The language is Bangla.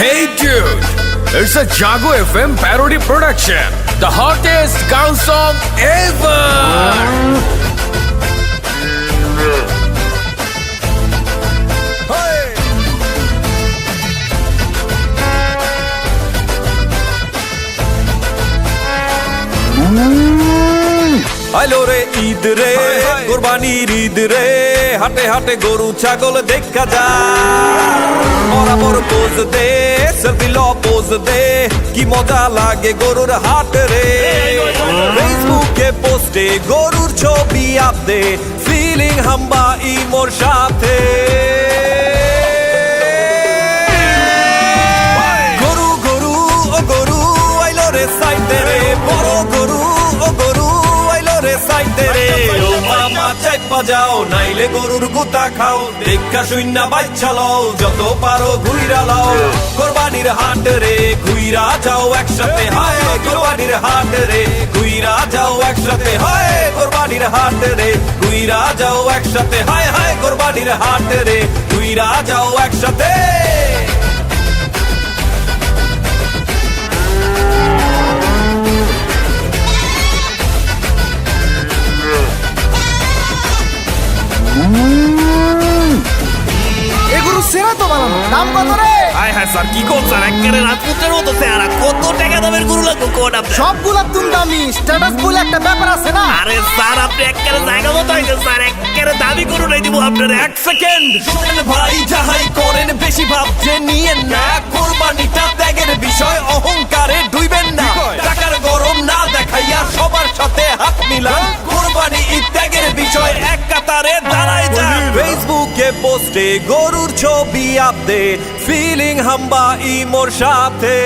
Hey dude, it's a Jago FM parody production. The hottest girl song ever. আইলো রে ঈদ রে কোরবানির ঈদ রে হাটে হাটে গরু ছাগল দেখা যা বরাবর পোজ দে সেলফি ল পোজ দে কি মজা লাগে গরুর হাট রে ফেসবুকে পোস্টে গরুর ছবি আপদে ফিলিং হাম্বা ইমোর সাথে গরু গরু ও গরু আইলো রে সাইতে রে বড় গরু ও গরু আইলো রে সাইতে রে ও মামা চাইপা যাও নাইলে গরুর গুতা খাও দেখা শূন্য বাচ্চা লও যত পারো ঘুইরা লাও হাট রে, ঘুইরা যাও একসাথে। হায়, কোরবানির হাট রে, ঘুইরা যাও একসাথে। হায়, কোরবানির হাট রে, ঘুইরা যাও একসাথে। হায় হায়, কোরবানির হাট রে, ঘুইরা যাও একসাথে। এগুলো সেরা তো বানানো দাম কত রে? হায় হায় স্যার কি করছেন? একেবারে রাজপুতের মতো চেহারা কত টাকা দামের গরু লাগবে কোন আপনার সবগুলা তুমি দামি স্ট্যাটাস বলে একটা ব্যাপার আছে না? আরে স্যার আপনি একেবারে জায়গা মতো হয়েছে স্যার একেবারে দাবি গরু নাই দিব আপনার এক সেকেন্ড ভাই যাহাই পোস্টে গরুর ছবি আপডেট ফিলিং হাম্বা ইমোর সাথে।